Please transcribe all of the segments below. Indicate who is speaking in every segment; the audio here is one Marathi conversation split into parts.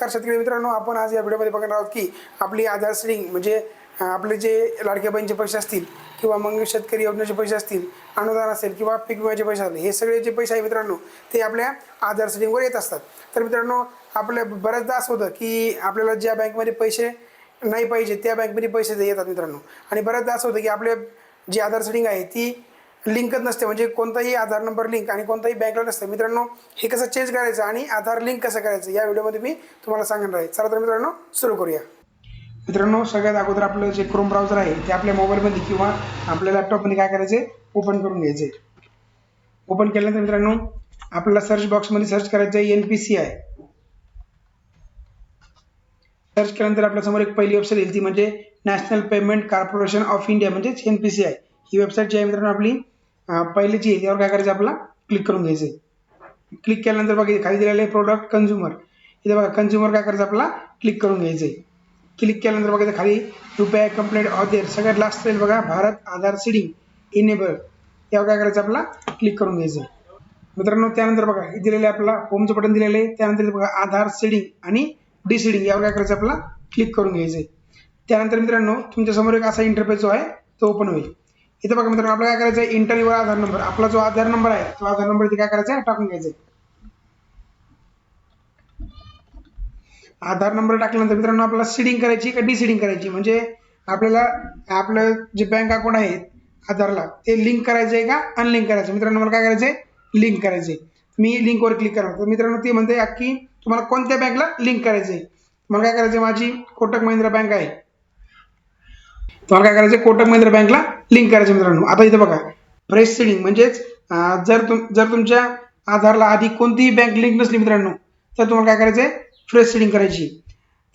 Speaker 1: नमस्कार शेतकरी मित्रांनो आपण आज या व्हिडिओमध्ये बघणार आहोत की आपली आधार सिडिंग म्हणजे आपले जे लाडक्या बहिणीचे पैसे असतील किंवा मग शेतकरी योजनेचे पैसे असतील अनुदान असेल किंवा पीक विम्याचे पैसे असतील हे सगळे जे पैसे आहे मित्रांनो ते आपल्या आधार सिडिंगवर येत असतात. तर मित्रांनो आपल्या बऱ्याचदा असं होतं की आपल्याला ज्या बँकमध्ये पैसे नाही पाहिजे त्या बँकमध्ये पैसे येतात मित्रांनो. आणि बऱ्याचदा असं होतं की आपले जी आधार सेटिंग आहे ती लिंकच नसते. म्हणजे कोणताही आधार नंबर लिंक आणि कोणताही बँकला नसते. मित्रांनो हे कसं चेंज करायचं आणि आधार लिंक कसं करायचं या व्हिडिओमध्ये मी तुम्हाला सांगणार आहे. चला तर मित्रांनो सुरू करूया. मित्रांनो सगळ्यात अगोदर आपलं जे क्रोम ब्राउझर आहे ते आपल्या मोबाईलमध्ये किंवा आपल्या लॅपटॉपमध्ये काय करायचे? ओपन करून घ्यायचे. ओपन केल्यानंतर मित्रांनो आपल्याला सर्च बॉक्समध्ये सर्च करायचं आहे N P C I search केल्यानंतर आपल्यासमोर एक पहिली वेबसाईट येईल ती म्हणजे National Payment Corporation of India म्हणजेच एन पी सी आय ही वेबसाईट जी आहे मित्रांनो आपली पहिलीची यावर काय करायचं आपला क्लिक करून घ्यायचं आहे. क्लिक केल्यानंतर बघा खाली दिलेलं आहे प्रोडक्ट कन्झ्युमर इथे बघा कन्झ्युमर काय करायचं आपला क्लिक करून घ्यायचं आहे. क्लिक केल्यानंतर बघा खाली रुपये कंप्लेंट ऑदेर सगळ्यात लास्ट राहील बघा भारत आधार सिडिंग इनेबल यावर काय करायचं आपला क्लिक करून घ्यायचं आहे. मित्रांनो त्यानंतर बघा हे दिलेलं आहे आपला होमचं बटन दिलेलं आहे. त्यानंतर बघा आधार सिडिंग आणि डिसिडिंग यावर काय करायचं आपला क्लिक करून घ्यायचं आहे. त्यानंतर मित्रांनो तुमच्यासमोर एक असा इंटरफेस जो आहे तो ओपन होईल. इथे बघा मित्रांनो आपल्याला काय करायचं आहे इंटरव्ह्यूवर आधार नंबर आपला जो आधार नंबर आहे तो आधार नंबर इथे काय करायचा आहे टाकून घ्यायचा आहे आधार नंबर टाकल्यानंतर मित्रांनो आपल्याला सीडिंग करायची का डिसिडिंग करायची? म्हणजे आपल्याला आपलं जे बँक अकाउंट आहे आधारला ते लिंक करायचं आहे का? अनलिंक करायचं मित्रांनो मला काय करायचं आहे लिंक करायचं आहे मी लिंकवर क्लिक करणार. तर मित्रांनो ते म्हणते की तुम्हाला कोणत्या बँकला लिंक करायचं आहे मला काय करायचं आहे माझी कोटक महिंद्रा बँक आहे. तुम्हाला काय करायचं आहे कोटक महिंद्रा बँकला लिंक करायचं मित्रांनो. आता इथं बघा. फ्रेश सेडिंग म्हणजेच जर तुम जर तुमच्या आधारला आधी कोणतीही बँक लिंक नसली मित्रांनो तर तुम्हाला काय करायचं आहे फ्रेश सीडिंग करायची.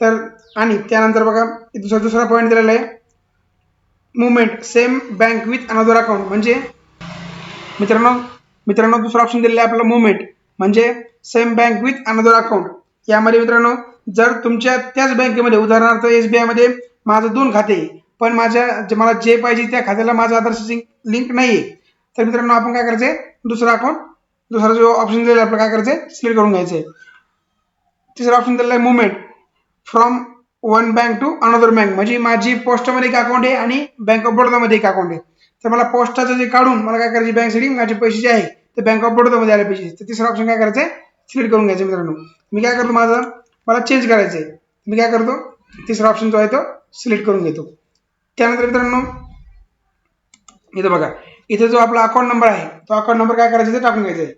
Speaker 1: तर आणि त्यानंतर बघा दुसरा दुसरा पॉईंट दिलेला आहे. Movement same bank with another account म्हणजे मित्रांनो मित्रांनो दुसरा ऑप्शन दिलेला आहे आपला मुवमेंट म्हणजे same bank with another account यामध्ये मित्रांनो जर तुमच्या त्याच बँकेमध्ये उदाहरणार्थ एस बी आयमध्ये माझं दोन खाते आहे, पण माझ्या जे मला जे पाहिजे त्या खात्याला माझं आधार लिंक नाही आहे तर मित्रांनो आपण काय करायचं आहे दुसरा अकाउंट दुसरा जो ऑप्शन दिलेला आहे काय करायचं आहे सिलेक्ट करून घ्यायचं आहे तिसरा ऑप्शन दिलेला आहे movement from one bank to another bank म्हणजे माझी पोस्टामध्ये एक अकाउंट आहे आणि बँक ऑफ बडोदामध्ये एक अकाउंट आहे. तर मला पोस्टाचं जे काढून मला काय करायची बँक सेटिंग माझे पैसे जे आहे ते बँक ऑफ बडोदामध्ये आले पाहिजे तर तिसरा ऑप्शन काय करायचं आहे सिलेक्ट करून घ्यायचं मित्रांनो. मी काय करतो माझं? मला चेंज करायचं आहे मी काय करतो? तिसरा ऑप्शन जो आहे तो सिलेक्ट करून घेतो. त्यानंतर मित्रांनो इथं बघा. इथे जो आपला अकाउंट नंबर आहे तो अकाउंट नंबर काय करायचा ते टाकून घ्यायचा आहे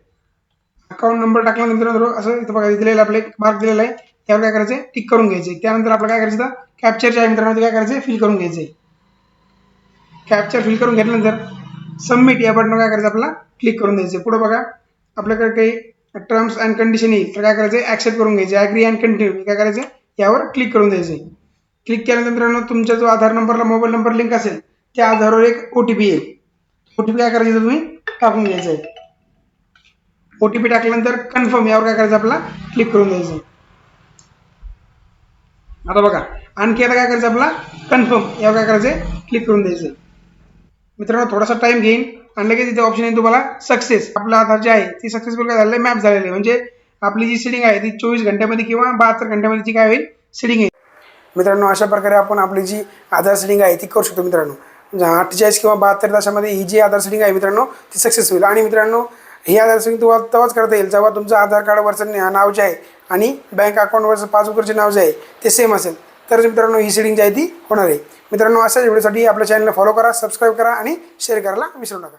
Speaker 1: अकाउंट नंबर टाकल्यानंतर असं इथं बघा दिलेलं आपलं एक मार्क दिलेला आहे. त्यावर काय करायचं टिक करून घ्यायचं त्यानंतर आपलं काय करायचं कॅप्चर जे आहे मित्रांनो ते काय करायचं फिल करून घ्यायचं कॅप्चर फिल करून घेतल्यानंतर सबमिट या बटनवर काय करायचं आपल्याला? क्लिक करून द्यायचं पुढे बघा आपल्याकडे काही टर्म्स अँड कंडिशन येईल तर काय करायचं ऍक्सेप्ट करून घ्यायचे ॲग्री अँड कंटिन्यू काय करायचं यावर क्लिक करून द्यायचं क्लिक केल्यानंतर मित्रांनो तुमच्या जो आधार नंबरला मोबाईल नंबर लिंक असेल त्या आधारवर एक ओ टी पी येईल. ओ टी पी काय करायचं तुम्ही? टाकून घ्यायचं आहे. ओ टी पी टाकल्यानंतर कन्फर्म यावर काय करायचं आपला क्लिक करून द्यायचं आता बघा आणखी आता काय करायचं आपला कन्फर्म यावर काय करायचं क्लिक करून द्यायचं मित्रांनो थोडासा टाइम घेईन आणि लगेच इथे ऑप्शन येईल तुम्हाला सक्सेस आपलं आधार जे आहे ती सक्सेसफुल काय झालेलं आहे? मॅप झालेलं आहे. म्हणजे आपली जी सिडिंग आहे ती चोवीस घंट्यामध्ये किंवा बहात्तर घंट्यामध्ये ती काय होईल सिडिंग आहे. मित्रांनो अशा प्रकारे आपण आपली जी आधार सेटिंग आहे ती करू शकतो मित्रांनो. अठ्ठेचाळीस किंवा बहात्तर तासामध्ये ही जी आधार सेटिंग आहे मित्रांनो ती सक्सेस होईल. आणि मित्रांनो ही आधार सेटिंग तुम्हाला तेव्हाच करता येईल जेव्हा तुमचं आधार कार्डवरचं नाव जे आहे आणि बँक अकाउंटवरचं पासबुकवरचे नाव जे आहे ते सेम असेल. तरच मित्रांनो ही सेटिंग जी आहे ती होणार आहे. मित्रांनो अशाच व्हिडिओसाठी आपल्या चॅनलला फॉलो करा सबस्क्राईब करा आणि शेअर करायला विसरू नका.